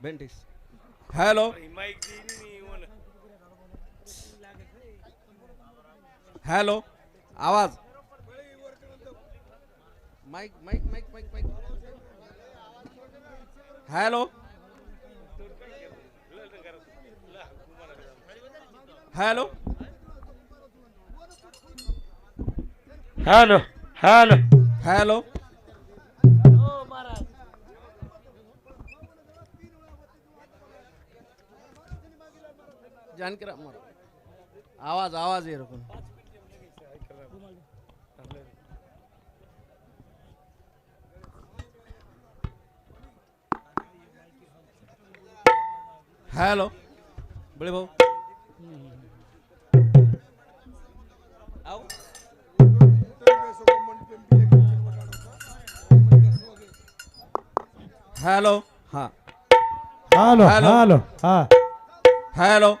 बेंटिस hello hello आवाज mic mic mic mic mic hello hello hello hello hello Janakiram मारा। आवाज आवाज ये रकून हॅलो बळे भाऊ। आओ। हॅलो हा। Hello hello. हॅलो हा। Hello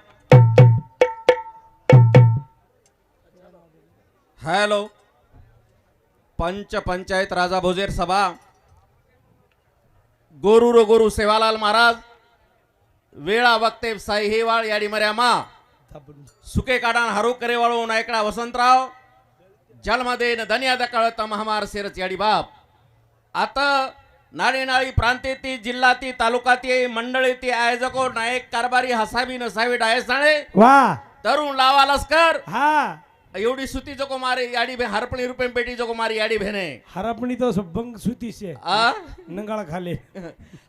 hello. पंच पंचायत राजा भोजेर सभा. गोरू रो गोरू सेवालाल महाराज. वेळा वक्ते साई हेवाळ याडी मर्या मा. सुके काढाण हरू करेवाळू नायकडा वसंतराव. जन्मदेन धन्याद कळत महामार सेरच याडी बाप. आता नाडी नाळी प्रांतेती जिल्हाती तालुकाती मंडळीती आयोजको नायक कारभारी हसाबी नसावी डायसाळे वा. तरुण लावा लस्कर हा. एवढी सुती जोको मारे याडी भे हरपणी रुपये पेटी जोको मारी याडी भेने. हरपणी तो बंग सुती से आ? नंगाळा खाले.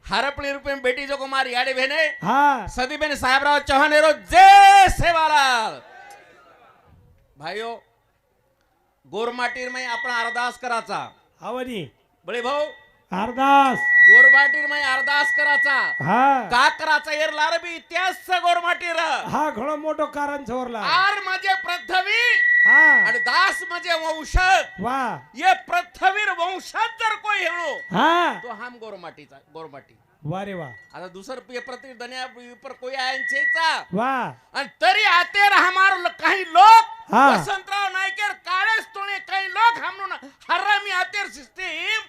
हरपणी रुपये बेटी जोको मारी याडी भेने. हा. सदीबेन साहेबराव चव्हाण हेरो जय सेवालाल. भाईओ गोरमाटीर मै आपण अरदास कराचा. आवनी बळे भाऊ अरदास. गोरमाटीर मै अरदास कराचा. हा. का कराचा येर लारबी इतिहास गोरमाटीर. हा घणो मोठो कारण चोरला आर पृथ्वी. हा आणि दास म्हणजे वंश वा. ये पृथ्वीर वंशात जर कोई हेळो हा. तो हाम गोरमाटीचा गोरमाटी वा रे वा. आता दुसर प्रति दनिया पर कोई आयनचेचा वा. आणि तरी आतेर हमार ल- काही लोक हा. वसंतराव नायकेर काळेच तोणे काही लोक हमनून हरामी आतेर सिस्टीम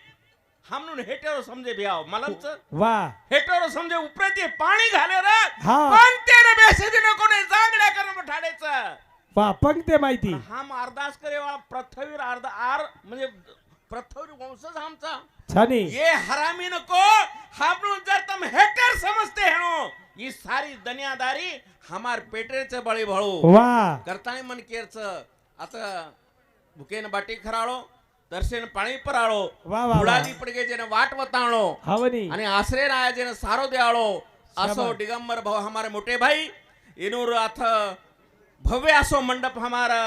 हमनून हेटेरो समजे बियाव. मलमच वा. हेटेरो समजे उपरेती पाणी घाले रे हा. पण तेरे बेसेदी कोणी जांगड्या करून ठाडेचं वा पंक्ते माहिती. हम अरदास करे वा पृथ्वीवर अर्धा आर म्हणजे पृथ्वीर वंशज आमचा छानी. ये हरामी नको हम जर तुम हेटर ये सारी दुनियादारी हमार पेटेचे बळी भळू. वा. करताना मन केरच. आता भुकेन बाटी खराळो दर्शन पाणी पराळो वा, वा. उडाली पडगे जेने वाट वताळो आणि आश्रय राया जेने सारो द्याळो. असो. दिगंबर भाऊ हमारे मोठे भाई इनूर अथ भव्य असो मंडप हमारा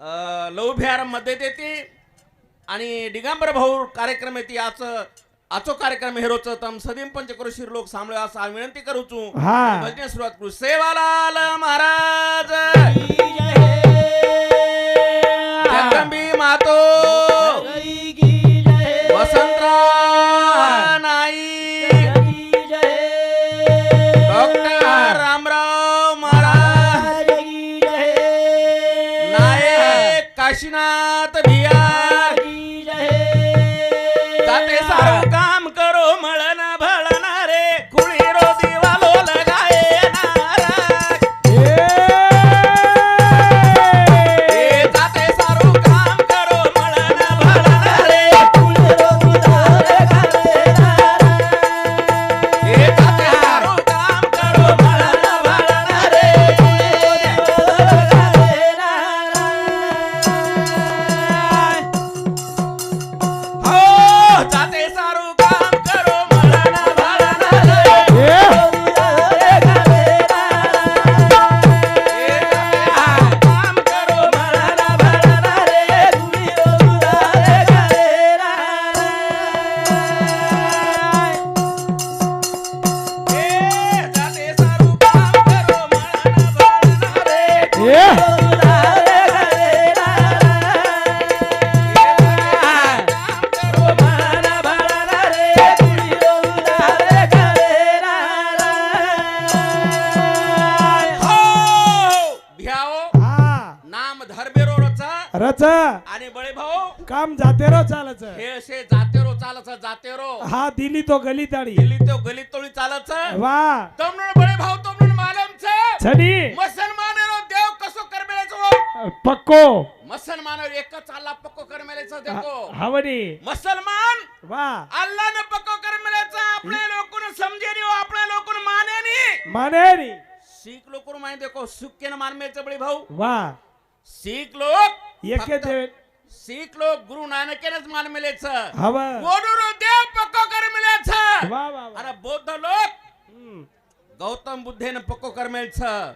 अ, लौभ्यारमध्ये देते. आणि दिगंबर भाऊ कार्यक्रम येते आच आचो कार्यक्रम हेरोच तम सदीम पंचक्रोशी लोक सांभाळ असा विनंती करूचू हा. भजने सुरुवात करू. सेवालाल महाराज! काशीनाथ भिया आणि बळे भाऊ काम जातेरो चालच हे असे जातेरो चालच जातेरो. हा दिली तो गली ताडी गेली तो गलीत तोळी चालच वा. तमनुन बळे भाऊ तमनुन मालमच. छडी. मुसलमान देव कसो करमेलेचो? पक्को. मुसलमान एक पक्को करमेलेचं देखो. हवनी मुसलमान वा. अल्लाह ने पक्को करमेलेचं. आपल्या लोकून समजेनी हो आपल्या लोकून मानेनी मानेरी. शीख लोकून माहिती देखो सुक्केन मानमेचं बळे भाऊ. वा. शीख लोक एके फक्त देव शीख लोक गुरु नानकेनच मान मिलेचं हवा ओडून देव पक्को कर मिलेचं वा वा वा आणि बौद्ध लोक हम्म. गौतम बुद्धेनं पक्को कर मिळचं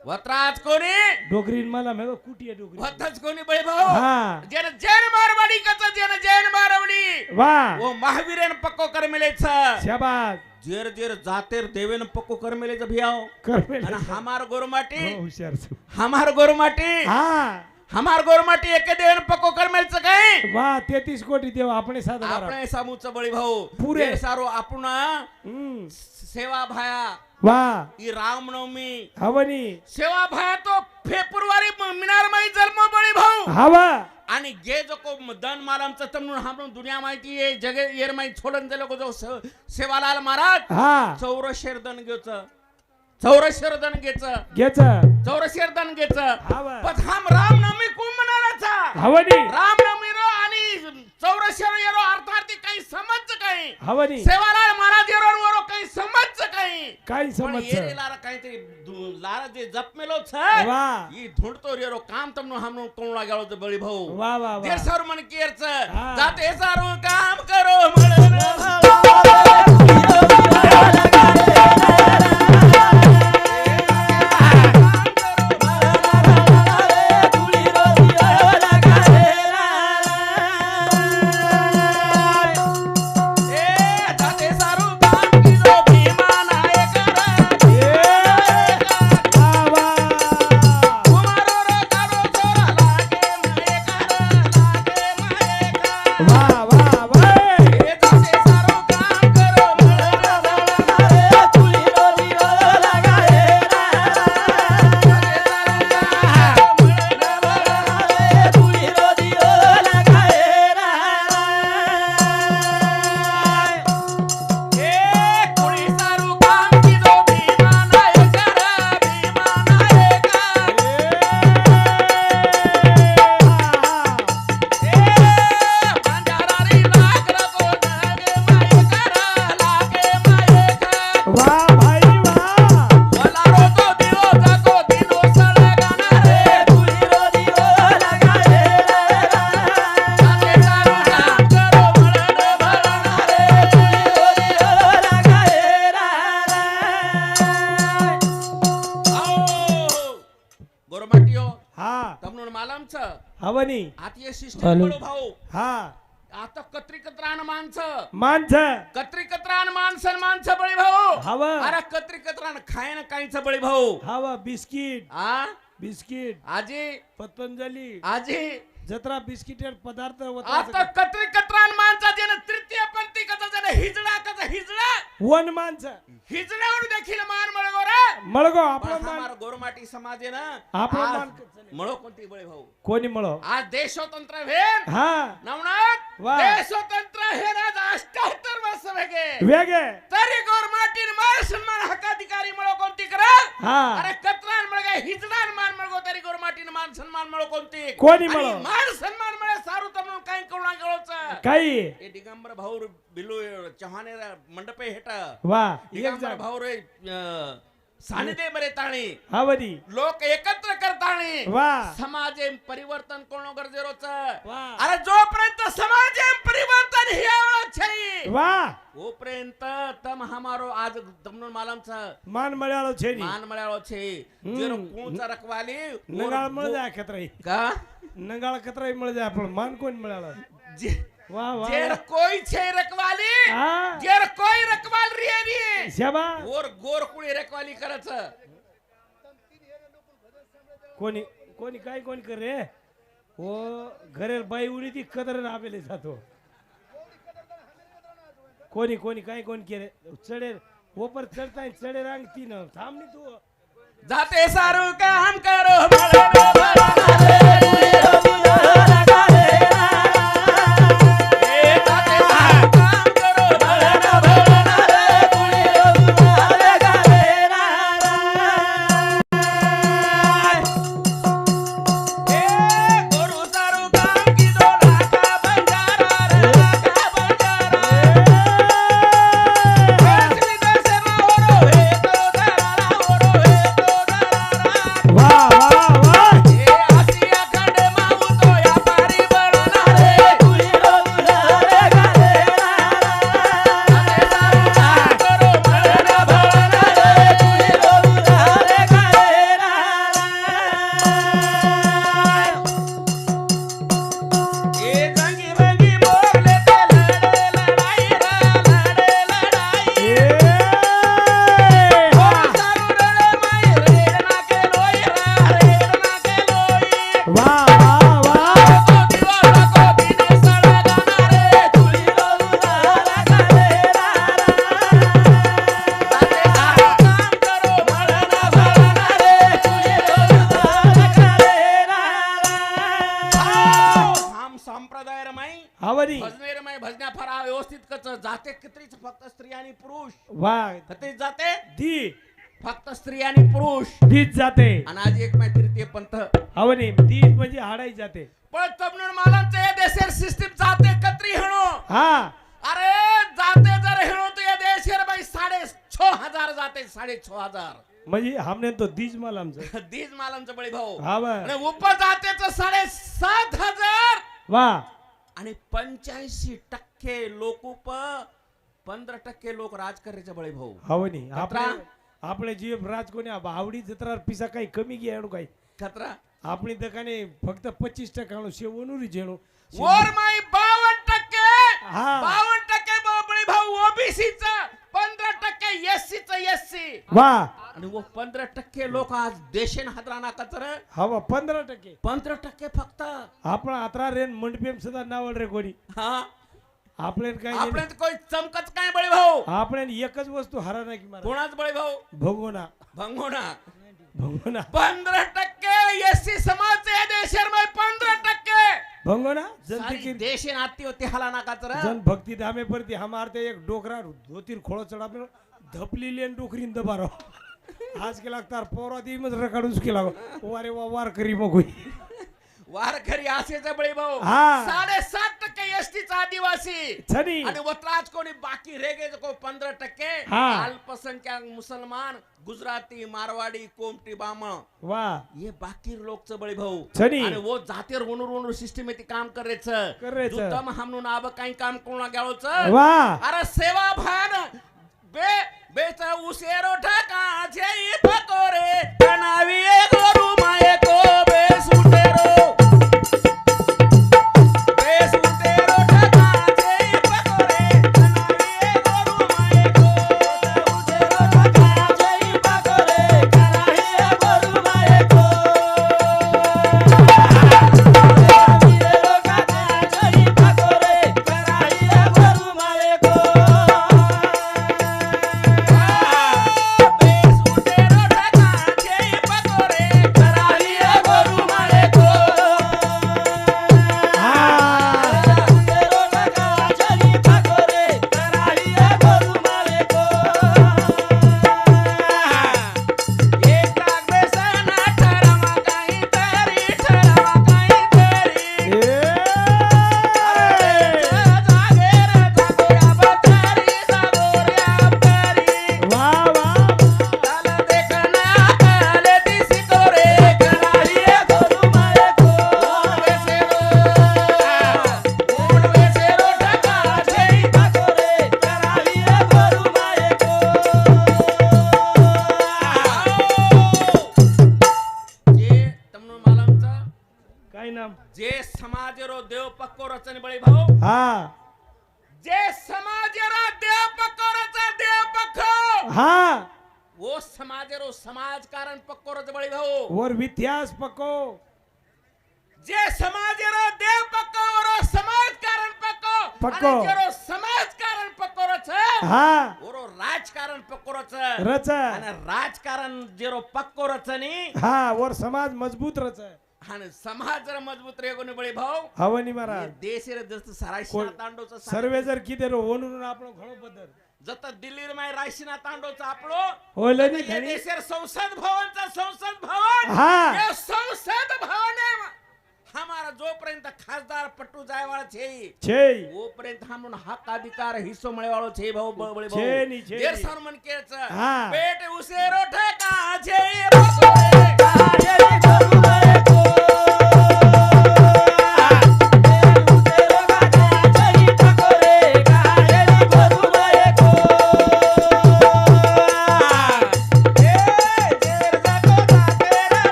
वत्राज कोणी डोगरीन मला मेव कुटी आहे डोगरी वतच कोणी बळे भाऊ हा जेन जैन मारवाडी कच जेन जैन मारवाडी वा ओ महावीरेन पक्को कर मिलेचं शाबास जेर जेर जातेर देवेन पक्को कर मिलेचं भियाव करमेल आणि हमार गोरमाटी हो, हुशार. हमार गोरमाटी हा हमार गोरमाटी एक देन पको कर मिल सके वाह तेतीस कोटी देव अपने साथ अपने समूच बड़ी भाऊ. पूरे. सारो अपना सेवा भाया. वाह ई रामनवमी. हवनी. सेवा भाया तो फेब्रुवारी मिनार माई जन्म बळी भाऊ. हवा. आणि जे जो को दन नून हम लोग दुनिया माहिती ये जगह येर में छोड़ने लोगों जो सेवालाल मारा हाँ. सौरशेर दन घेऊचं. चौरशेर दन घेच. घ्याच चौरशेर दन घेच. हवा. पण हाम रामनवमी कोण म्हणालाचा हवनी. रामनवमी रो आणि चौरशेर येरो अर्थार्थी काही समज काही. हवनी. सेवालाल महाराज येरो वरो काही समज काही. पण समज ये लारा काहीतरी लारा जे जप मेलो छ वा. ई धुंडतो रेरो काम तमनो हमनो कोणला गेलो तो बळी भाऊ वा वा वा. देर सारू मन केरच. जाते सारू काम करो म्हण जाते आतिय सिस्टम भाऊ. हा. आता कत्री कत्रान माणसं. माणस. कत्री कत्रान माणसं माणसं बळी भाऊ. हवा. अरे कत्री कत्रान खायन काहीच बळी भाऊ. हवा. बिस्किट. आ? बिस्किट. आजी? पतंजली. आजी? जत्रा बिस्किट पदार्थ आता. कत्री कत्रान माणसा जेन तृतीय पंथी कथा जेन हिजडा कथा? हिजडा? वन माणस. हिजड्यावर देखील मान मळगो रे. मळगो पण आपलं मान हमार गोरमाटी समाजे ना आपलं आज मान मळो कोणती बळे भाऊ? कोणी मळो? आज देशस्वतंत्र भेन हा. नवनाथ वा. देशस्वतंत्र हे आज अष्ट्याहत्तर वर्ष वेगे. वेगे. तरी गोरमाटीन मान सन्मान हक्काधिकारी मळो कोणती करा. हा. अरे कत्रान मळगे हिजडान मळगो तरी गोरमाटीन मान सन्मान मळो कोणती? कोणी मळो? मान सन्मान मळे सारू तमनु काही कळना गेलोच काही? ए दिगंबर भाऊ बिलू चव्हाणे मंडपे हेट वा एक दिगंबर जाग भाऊ रे अं, सानिदे बरे ताणी हवनी लोक एकत्र करताणी. वा. समाजे परिवर्तन कोण गरजेरोच? वा. अरे जोपर्यंत समाजे परिवर्तन हियावळो छै वा. तोपर्यंत तम हमारो आज तमनुन मालमचा. मान मळ्यालो छे मान मळ्याळो छै. जेरो कोणचा रखवाली? नगाळ मळ जाय खतराई का? नगाळ खतराई मळ जाय आपलं मान कोण मिळालं जे- वा वा. जेर कोई छै रखवाली हा? जेर कोई रखवाल शाबा गोर गोर कुळी रखवाली करच कोणी कोणी काय कोणी कर रे? ओ घरेल बाई उडी ती कदर आवेले जातो. कोणी कोणी काय कोण केले? चढेल ओपर चढताय चढे रांग तीन. थांबली तू. जाते सारू काम करो? जाते कितीच फक्त स्त्री आणि पुरुष? वा जाते? दी फक्त स्त्री आणि पुरुष. दीच जाते. आणि आज एक माहिती तृतीय पंथ. अवनी दीच म्हणजे हाडाई जाते. पण तमनुन मालांचं हे देशेर सिस्टीम जाते कत्री हेणो? हा. अरे जाते जर हेणो तो या देशेर बाई साडे छ हजार जाते साडे छ हजार. म्हणजे हमने तो दीज माल आमचं दीज मालांचं बळी भाऊ. हा वा आणि उपजातेच साडे सात हजार. वा. आणि पंच्याऐंशी टक्के लोक उप पंधरा टक्के लोक राजकारण्याचे बळी भाऊ. कत्रा? आपले जे राज कोणी आवडी जत्रा पिसा काही कमी घ्या आणू काही. खतरा? आपली दकाने फक्त पच्चीस टक्का आणू शेवणूरी जेणू वर माई बावन्न टक्के! हा. बावन्न टक्के बळी भाऊ ओबीसी पंधरा टक्के एससी च एससी. वा. आणि वो पंधरा टक्के लोक आज देशेन हादराना कचर हवा पंधरा टक्के. पंधरा टक्के फक्त. आपण अतरा रेन मंडपेम सुद्धा नावल रे कोणी. हा? आपल्याला काही आपल्या कोई चमकच काय बळी भाऊ? आपल्याला एकच वस्तू हरा नाही की मला कोणाच बळी भाऊ? भगवना. भंगोना भगवना. पंधरा टक्के एससी समाज या देशामध्ये पंधरा टक्के. भंगोना जन सारी देखील देशे नाती होती हाला ना कचर जन भक्ती धामे परती हमार ते एक डोकरा धोतीर खोळ चढा धपली लेन डोकरीन दबारो. आज के लागतार पोरा दी मज रकाडूच केला वारे वा वार करी मग होई. वारकरी आसेचा बळी भाऊ. हा. साडेसात टक्के एसटीचा आदिवासी. छनी आणि वतराज कोणी बाकी रेगे को पंधरा टक्के. हा. अल्पसंख्याक मुसलमान गुजराती मारवाडी कोमटी बामण. वा. ये बाकी लोकचं बळी भाऊ. आणि वो जातीर वणूर वणूर सिस्टम येते काम करायचं. करायचं. जुतम हमनून आब काही काम करून गेलोच वा. अरे सेवा भान. बे बेच उसेरो ठका जेई पकोरे कनावी पक्को हा। वो समाजरो समाज कारण पक्को रच बळी भाऊ वर इतिहास पको जे समाजरो देव पक्को वरो समाज कारण पक्को। पक्को. आणि जेरो समाज कारण पक्को रच हा। ओरो राजकारण पक्को रच रच आणि राजकारण जेरो पक्को रचनी हा वर समाज मजबूत रच आणि समाज जर मजबूत रेगोने बळी भाऊ हवनी महाराज। देश रे जस्त सरायशी कोण- तांडोचं सर्वे जर किती रो आपण घणो बदल। जत दिल्ली माय रायशिना तांडोचं आपलो आता नी या देशेर संसद भवनचा संसद भवन! हा. या संसद भवन है हमारा जोपर्यंत खासदार पट्टू जायवाळा छे छे. तोपर्यंत हमन हक अधिकार हिस्सो मिळवाळो छे भाऊ बळबळे छे नी, छे देर. सर मन केच हा. पेट उसेरो ठेका छे बकोरे काजे करू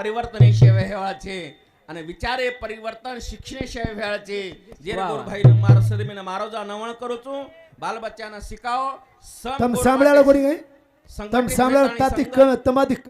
પરિવર્તનની વહેવાળ છે. અને વિચારે પરિવર્તન શિક્ષણ છે વહેવાળ છે. જે ગોરભાઈ મારો સદમીને મારો જ નમણ કરું છું. બાલ બચ્ચાના શિકાઓ તમે સાંભળ્યા લોકો સાંભળ્યા તમારી